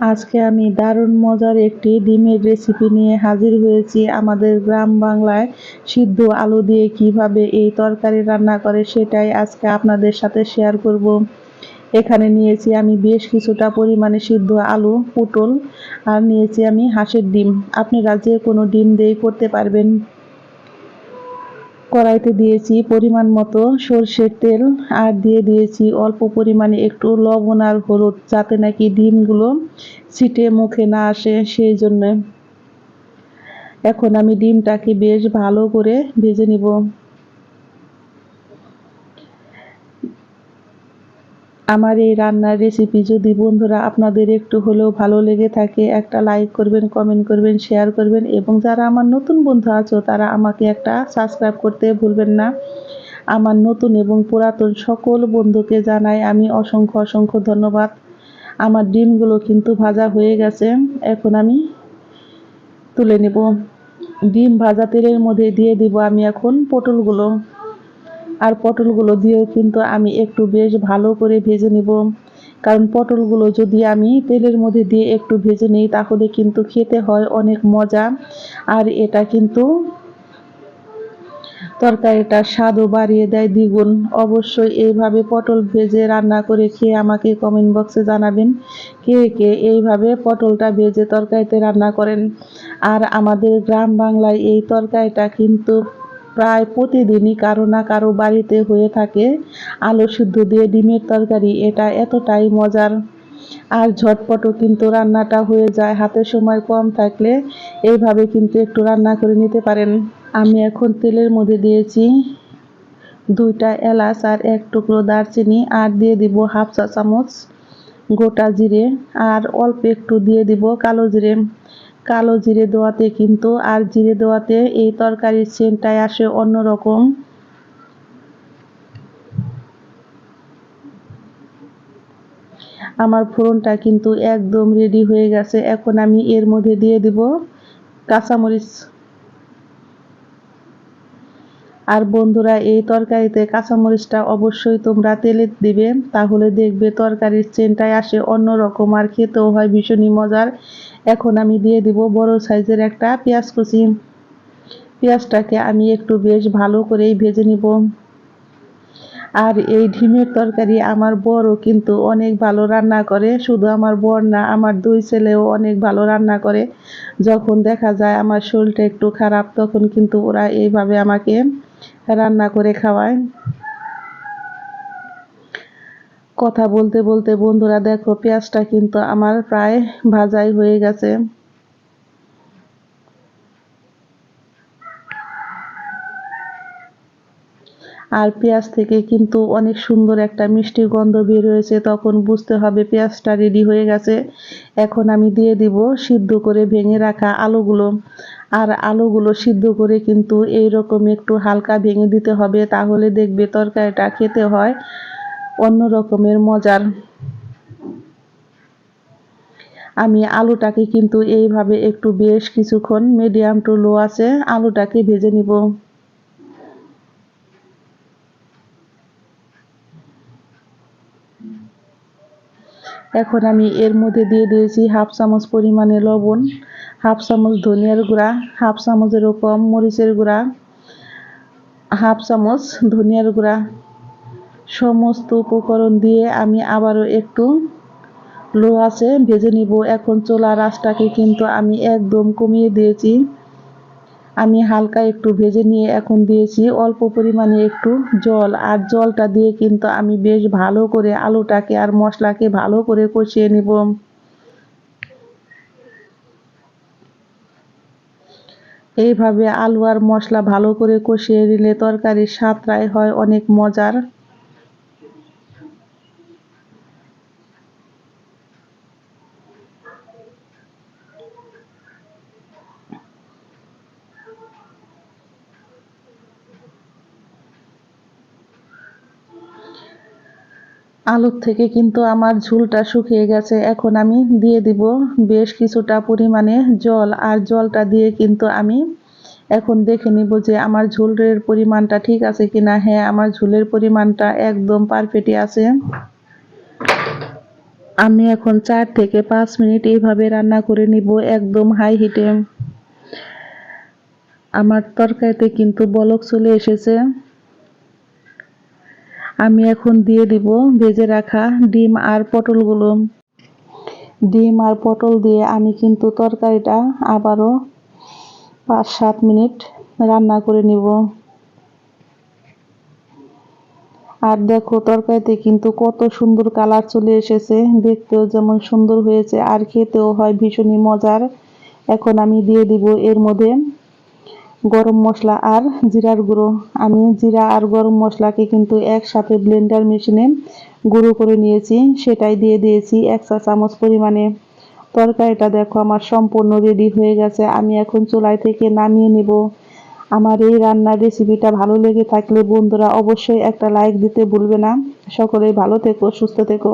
আজকে আমি দারুণ মজার একটি ডিমের রেসিপি নিয়ে হাজির হয়েছি আমাদের গ্রাম বাংলায়। সিদ্ধ আলু দিয়ে কীভাবে এই তরকারি রান্না করে সেটাই আজকে আপনাদের সাথে শেয়ার করব। এখানে নিয়েছি আমি বেশ কিছুটা পরিমাণে সিদ্ধ আলু, পটল, আর নিয়েছি আমি হাঁসের ডিম। আপনারা যে কোনো ডিম দিয়েই করতে পারবেন। কড়াইতে দিয়েছি পরিমাণ মতো সর্ষের তেল আর দিয়ে দিয়েছি অল্প পরিমাণে একটু লবণ আর হলুদ, যাতে নাকি ডিমগুলো ছিটে মুখে না আসে, সেই জন্য। এখন আমি ডিমটাকে বেশ ভালো করে ভেজে নিব। আমার এই রান্নার রেসিপি যদি বন্ধুরা আপনাদের একটু হলেও ভালো লেগে থাকে, একটা লাইক করবেন কমেন্ট করবেন শেয়ার করবেন এবং যারা আমার নতুন বন্ধু আছো, তারা আমাকে একটা সাবস্ক্রাইব করতে ভুলবেন না। আমার নতুন এবং পুরাতন সকল বন্ধুকে জানাই আমি অসংখ্য অসংখ্য ধন্যবাদ। আমার ডিমগুলো কিন্তু ভাজা হয়ে গেছে, এখন আমি তুলে নেব। ডিম ভাজা তেলের মধ্যে দিয়ে দিব আমি এখন পটলগুলো। আর পটলগুলো দিয়েও কিন্তু আমি একটু বেশ ভালো করে ভেজে নিব। কারণ পটলগুলো যদি আমি তেলের মধ্যে দিয়ে একটু ভেজে নিই, তাহলে কিন্তু খেতে হয় অনেক মজা। আর এটা কিন্তু তরকারিটার স্বাদও বাড়িয়ে দেয় দ্বিগুণ। অবশ্যই এইভাবে পটল ভেজে রান্না করে খেয়ে আমাকে কমেন্ট বক্সে জানাবেন কে কে এইভাবে পটলটা ভেজে তরকারিতে রান্না করেন। আর আমাদের গ্রাম বাংলায় এই তরকারিটা কিন্তু প্রায় প্রতিদিনই কারও না কারও বাড়িতে হয়ে থাকে। আলু সিদ্ধ দিয়ে ডিমের তরকারি, এটা এতটাই মজার। আর ঝটপটও কিন্তু রান্নাটা হয়ে যায়, হাতে সময় কম থাকলে এইভাবে কিন্তু একটু রান্না করে নিতে পারেন। আমি এখন তেলের মধ্যে দিয়েছি দুইটা এলাচ আর এক টুকরো দারচিনি আর দিয়ে দিব হাফ চা চামচ গোটা জিরে। আর অল্প একটু দিয়ে দিব কালো জিরে। কালো জিরে দেওয়াতে কিন্তু আর জিরে দেওয়াতে এই তরকারির সেন্টটাই আসে অন্যরকম। আমার ফোড়নটা কিন্তু একদম রেডি হয়ে গেছে। এখন আমি এর মধ্যে দিয়ে দিব কাঁচামরিচ। আর বন্ধুরা, এই তরকারিতে কাঁচামরিচটা অবশ্যই তোমরা তেলে দিবে, তাহলে দেখবে তরকারির চেনটায় আসে অন্য রকম আর খেতেও হয় ভীষণই মজার। এখন আমি দিয়ে দিব বড় সাইজের একটা পেঁয়াজ কুচি। পেঁয়াজটাকে আমি একটু বেশ ভালো করেই ভেজে নিব। আর এই ডিমের তরকারি আমার বড় কিন্তু অনেক ভালো রান্না করে, শুধু আমার বর না, আমার দুই ছেলেও অনেক ভালো রান্না করে। যখন দেখা যায় আমার শরীরটা একটু খারাপ, তখন কিন্তু ওরা এইভাবে আমাকে রান্না করে খাওয়ায়। কথা বলতে বলতে বন্ধুরা দেখো, পেঁয়াজটা কিন্তু আমার প্রায় ভাজাই হয়ে গেছে। আর পেঁয়াজ থেকে কিন্তু অনেক সুন্দর একটা মিষ্টি গন্ধ বের হয়েছে। তখন বুঝতে হবে পেঁয়াজটা রেডি হয়ে গেছে। এখন আমি দিয়ে দিব সিদ্ধ করে ভেঙে রাখা আলুগুলো। আর আলুগুলো সিদ্ধ করে কিন্তু এই রকম একটু হালকা ভেঙে দিতে হবে, তাহলে দেখবে তরকারিটা খেতে হয় অন্য রকমের মজার। আমি আলুটাকে কিন্তু এইভাবে একটু বেশ কিছুক্ষণ মিডিয়াম টু লো আছে, আলুটাকে ভেজে নিব। এখন আমি এর মধ্যে দিয়ে দিয়েছি হাফ চামচ পরিমাণে লবণ, হাফ চামচ ধনিয়ার গুঁড়া, হাফ চামচেরও কম মরিচের গুঁড়া, হাফ চামচ ধনিয়ার গুঁড়া। সমস্ত উপকরণ দিয়ে আমি আবারও একটু লো আছে ভেজে নিব। এখন চোলা রাসটাকে কিন্তু আমি একদম কমিয়ে দিয়েছি। আমি হালকা একটু ভেজে নিয়ে এখন দিয়েছি। অল্প পরিমাণে একটু জল। আর জলটা দিয়ে কিন্তু আমি বেশ ভালো করে আলুটাকে আর মশলাকে ভালো করে কষিয়ে নেব। এইভাবে আলু আর মশলা ভালো করে কষিয়ে নিলে তরকারির স্বাদটাই হয় অনেক মজার। আলুর থেকে কিন্তু আমার ঝুলটা শুকিয়ে গেছে। এখন আমি দিয়ে দিব বেশ কিছুটা পরিমাণে জল, আর জলটা দিয়ে কিন্তু আমি এখন দেখে নিব যে আমার ঝোলের পরিমাণটা ঠিক আছে কি না হ্যাঁ আমার ঝোলের পরিমাণটা একদম পারফেক্টই আছে। আমি এখন চার থেকে পাঁচ মিনিট এইভাবে রান্না করে নিব একদম হাই হিটে আমার তরকারিতে কিন্তু বলক চলে এসেছে। আমি এখন দিয়ে দিব ভেজে রাখা ডিম আর পটলগুলো। ডিম আর পটল দিয়ে আমি কিন্তু তরকারিটা আবারও পাঁচ সাত মিনিট রান্না করে নিব। আর দেখো তরকারিতে কিন্তু কত সুন্দর কালার চলে এসেছে, দেখতেও যেমন সুন্দর হয়েছে আর খেতেও হয় ভীষণই মজার। এখন আমি দিয়ে দিব এর মধ্যে গরম মশলা আর জিরার গুঁড়ো। আমি জিরা আর গরম মশলাকে কিন্তু একসাথে ব্লেন্ডার মেশিনে গুঁড়ো করে নিয়েছি। সেটাই দিয়ে দিয়েছি এক চা চামচ পরিমাণে। তরকারিটা দেখো আমার সম্পূর্ণ রেডি হয়ে গেছে। আমি এখন চুলায় থেকে নামিয়ে নেব। আমার এই রান্নার রেসিপিটা ভালো লেগে থাকলে বন্ধুরা অবশ্যই একটা লাইক দিতে ভুলবে না। সকলেই ভালো থেকো, সুস্থ থেকো।